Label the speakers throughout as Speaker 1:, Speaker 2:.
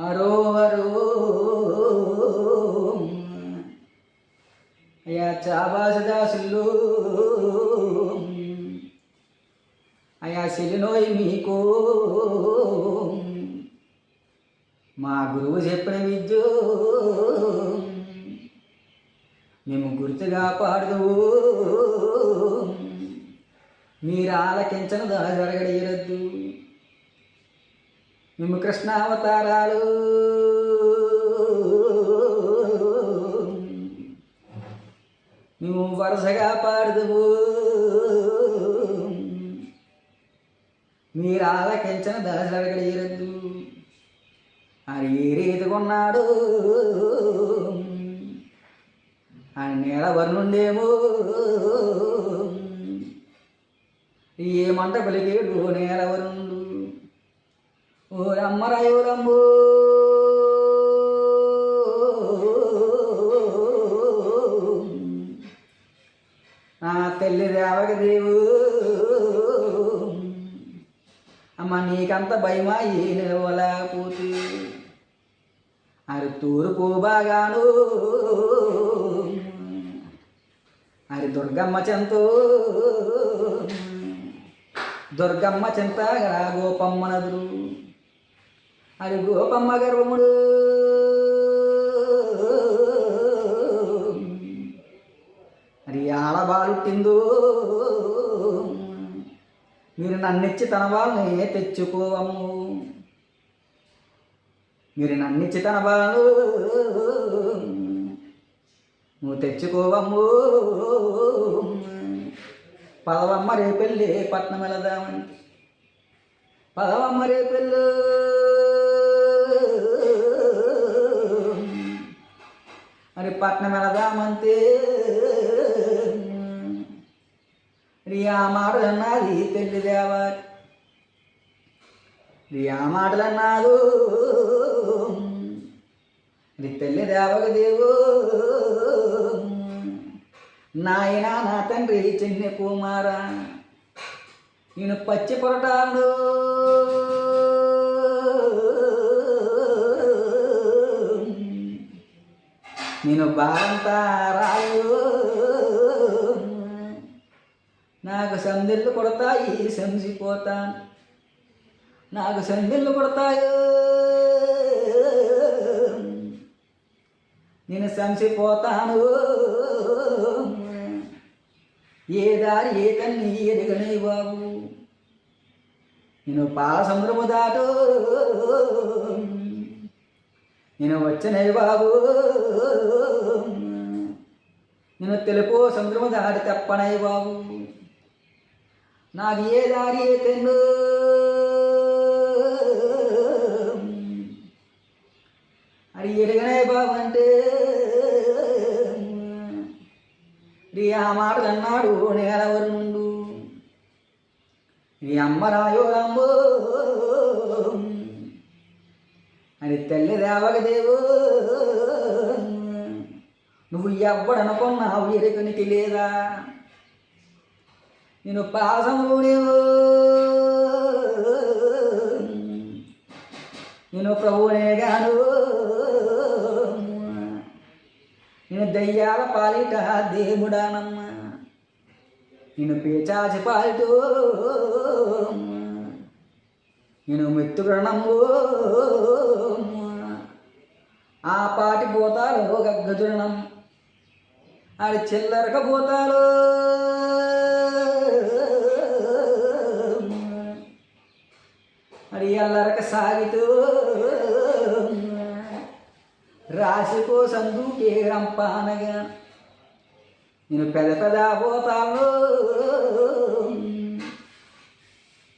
Speaker 1: అరో harrow అయ్యా చాబాసదాసులు అయా అయ్యా మీకు. మా గురువు చెప్పిన విద్య. మేము గుర్తుగా పాడదు. మీరు ఆలకించను దా జరగడేయరద్దు. మేము కృష్ణావతారాలు. మేము వరుసగా పాడదువు. మీరు ఆలకించిన దాసరగడేయరద్దు ఆయన ఏ రీతి కొన్నాడు? ఆయన నేల వర్ణుండేమో ఏ మంట పలికేడు నేల వరుణుడు ఓ అమ్మరాయోరమ్ము నా తెల్లి దేవక దేవు అమ్మ నీకంత భయమా ఏ నిలవలేకపోతే అరి తూర్పు బాగాను. అరి దుర్గమ్మ చెంతో. దుర్గమ్మ చింత గోపమ్మనదురు అది గోపమ్మ గర్వముడు. అది ఆడబాలుట్టిందో మీరు నన్నిచ్చి తన వాళ్ళని తెచ్చుకోవము. మీరు నన్నిచ్చి తన వాళ్ళు నువ్వు తెచ్చుకోవము. పదవమ్మ రేపెళ్ళి పట్నం వెళదామని పదవమ్మ రేపెళ్ళు. మరి పట్నం వెళదామంతే రియా ఆ మాటలు అన్నది తెల్లి దేవా మరి మాటలు తెల్లి దేవక దేవు నాయన నా తండ్రి చిన్న కుమారా నేను పచ్చి పొరటాను నేను బారంతా నాకు సందిళ్ళు కొడతాయి శంసిపోతాను నాకు సందిళ్ళు కొడతాయో. నేను సంసిపోతాను. ఏ దారి ఏ కన్ని ఎరగనే బాబు. నేను పాల సముద్రము దాటో. నేను వచ్చనే బాబు. నేను తెలుపు సముద్రము దారి తప్పనై బాబు. నాకు ఏ దారి తెన్ను? అది ఎరగనే బాబు అంటే. ఆ మాటలు అన్నాడు నేలవరు నుండు నీ అమ్మ రాయో తల్లి దేవగదేవు నువ్వు ఎవ్వడనుకున్నావు ఎరుకనికి లేదా నేను పాసమునేవు నేను ప్రభువునే గాను. నేను దయ్యాల పాలిట దేవుడానమ్మ. నేను పేచాచి పాలిట. నేను మెత్తుగణము ఆ పాటి పోతాలు గగ్గజురణం ఆడి చిల్లరక పోతారు అడి ఎల్లరక సాగితూ. రాశికో సందుకే రంపానగా. నేను పెద్ద పెద్ద పోతాను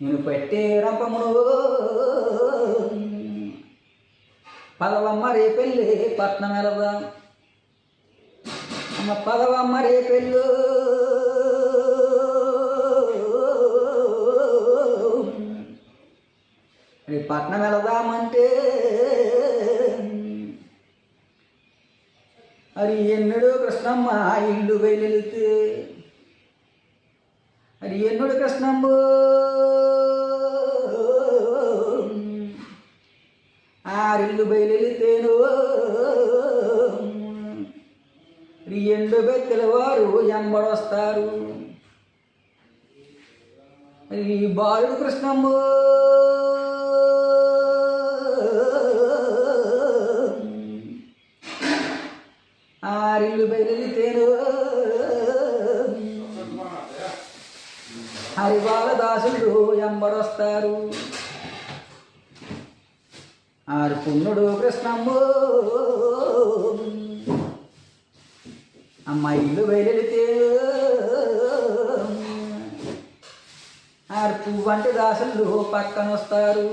Speaker 1: నేను పెట్టే రంపమును. పదవమ్మ రేపెళ్ళి పట్నం వెళదాం అమ్మ పదవమ్మ రేపెళ్ళు పట్నం వెళదామంటే అది ఎన్నడూ కృష్ణమ్మ ఇల్లు వెళ్ళితే ఎండు బెత్తెల వారు ఎంబడొస్తారు ఈ బాలుడు కృష్ణమ్మ. ఆరిల్లు బయలుతేను హరిబాల ఎంబడొస్తారు ఆరు పుణ్యుడు కృష్ణమ్మ. అమ్మ ఇల్లు ఆరు పువ్వంటి దాసులు పక్కన వస్తారు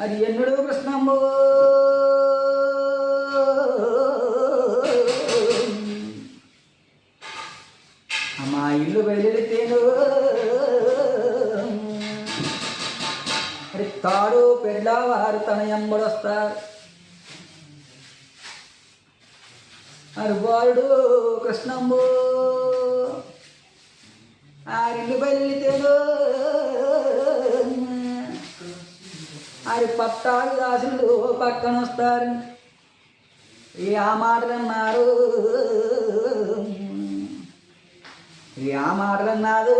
Speaker 1: అది ఎన్నడూ కృష్ణమ్మ అమ్మ ఇల్లు బయలుతేను మరి తాడు పెళ్ళవారు తన ఎంబడొస్తారు మరి కృష్ణంబో ఆరిల్లు బయలుతేను ఆరి పట్టాలు దాసులు పక్కన వస్తారు. ఆ మాటలు అన్నారు ఆ మాటలు అన్నారు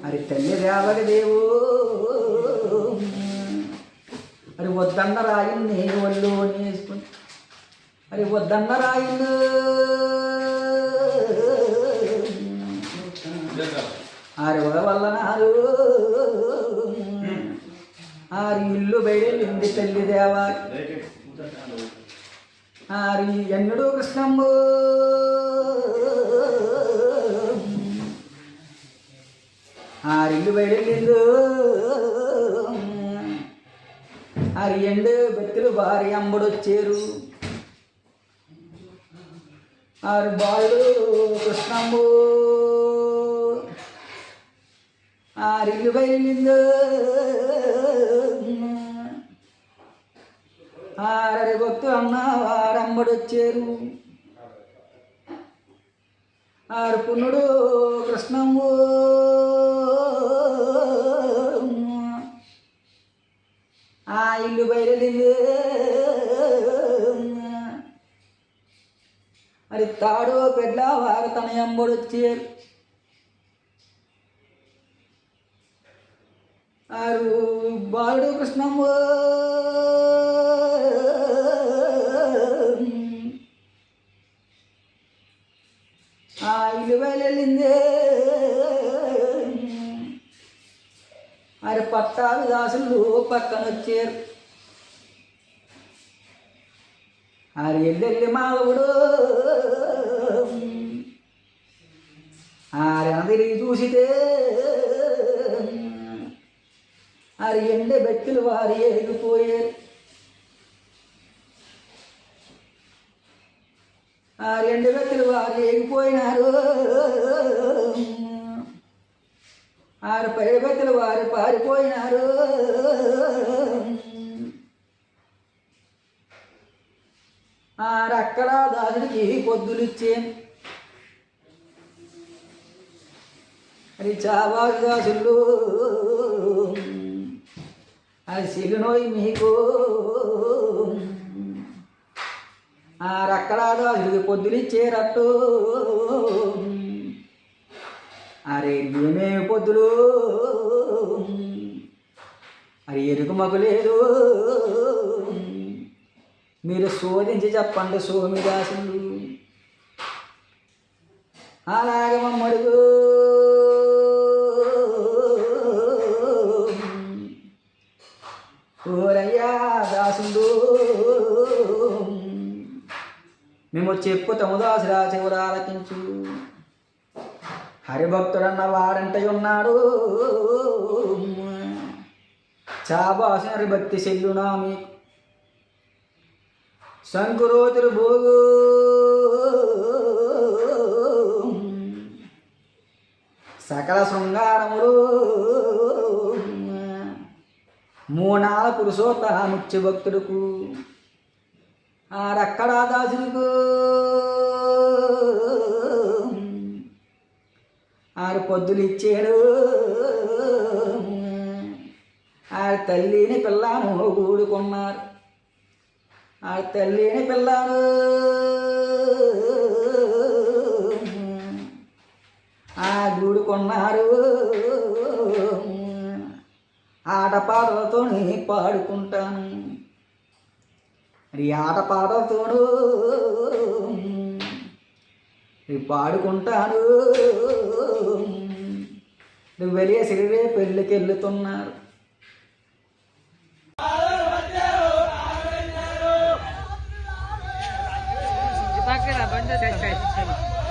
Speaker 1: మరి తల్లి రేవడి దేవు మరి వద్దన్న రాయిని ఒళ్ళు వేసుకుని మరి వద్దన్న రాయిని ఆరి వల్ల నారు ఆరి ఇల్లు బయలుంది తల్లి దేవా. ఆరి ఎన్నడు కృష్ణమ్మ. ఆరిల్లు బయలుండు ఆరి ఎండు బెత్తులు భారీ అంబడొచ్చారు. ఆరు బాలుడు కృష్ణమ్ము ఆరిల్లు బయలుండు ఆరరి భక్తులు అన్న వారంబడొచ్చారు. ఆరు పుణుడు కృష్ణమ్ము ఆ ఇల్లు బయలుదేరు మరి తాడు పెద్ద వారు తన ఎంబడొచ్చారు ఆరు బాలుడు కృష్ణమ్మ ఆ ఇల్లు వెళ్ళిందే మరి పట్టాలు దాసులు పక్కన వచ్చారు ఆరు ఎల్లెల్లి మాధవుడు ఆరెన తిరిగి చూసితే ఆరు ఎండే బెట్టులు వారి ఎగిపోయారు ఆ రెండు వ్యక్తులు వారు ఎగిపోయినారు ఆరక్కడ దాసుడికి పొద్దులిచ్చే. అది చావాకు దాసులు అది సిగనోయి మీకు. ఆ రక్కడాదో అసలు పొద్దులిచ్చేరట్టు అరే ఏమేమి పొద్దులు? అది ఎరుకు మగులేదు మీరు శోధించి చెప్పండి సోమిదాసులు అలాగమడుగు ఓరయ్యా దాసుడు. మేము చెప్పుతాము దాసురా చెవుడు ఆలకించు. హరిభక్తుడన్న వాడంటై ఉన్నాడు. చాబాసిన హరిభక్తి చెల్లునా మీకు? శంకురోతులు భోగు. సకల శృంగారములు. మూనాల పురుషోత్త ముఖ్య భక్తుడుకు. ఆడక్కడా దాసులకు ఆరు పొద్దులు ఇచ్చాడు ఆ తల్లిని పిల్లను కూడుకున్నారు ఆ తల్లిని పిల్లను ఆ గూడుకున్నారు ఆటపాటలతో పాడుకుంటాను. ఈ ఆటపాటలతోడు పాడుకుంటాను. నువ్వు వెళ్ళే సిరివే పెళ్ళికి వెళ్తున్నారు
Speaker 2: પાકેલા બંધ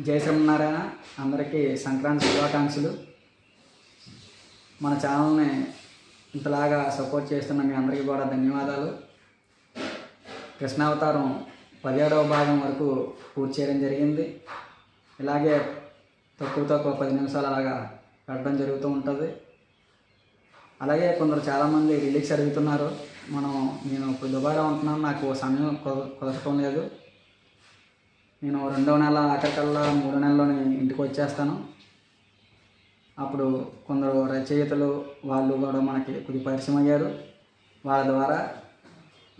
Speaker 1: జై శ్రీమన్నారాయణ. అందరికీ సంక్రాంతి శుభాకాంక్షలు. మన ఛానల్ని ఇంతలాగా సపోర్ట్ చేస్తున్న మీ అందరికీ కూడా ధన్యవాదాలు. కృష్ణావతారం పదిహేడవ భాగం వరకు పూర్తి చేయడం జరిగింది. ఇలాగే తక్కువ తక్కువ పది నిమిషాలు అలాగా పెట్టడం జరుగుతూ ఉంటుంది. అలాగే కొందరు చాలామంది రిలీక్స్ అడుగుతున్నారు. మనం నేను దుబారా ఉంటున్నాను. నాకు సమయం కుద- కుదరటం లేదు. నేను రెండో నెల ఆఖరికల్లా మూడో నెలలోనే ఇంటికి వచ్చేస్తాను. అప్పుడు కొందరు రచయితలు వాళ్ళు కూడా మనకి కొద్ది పరిచయం అయ్యారు. వాళ్ళ ద్వారా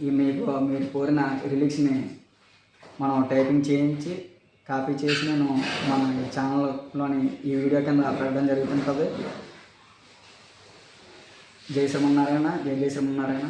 Speaker 1: ఈ మీకు మీరు కోరిన రిలీక్స్ని మనం టైపింగ్ చేయించి కాపీ చేసి నేను మన ఛానల్లోని ఈ వీడియో కింద పెట్టడం జరుగుతుంటుంది. జై శ్రీమన్నారాయణ జై జై శ్రీమన్నారాయణ.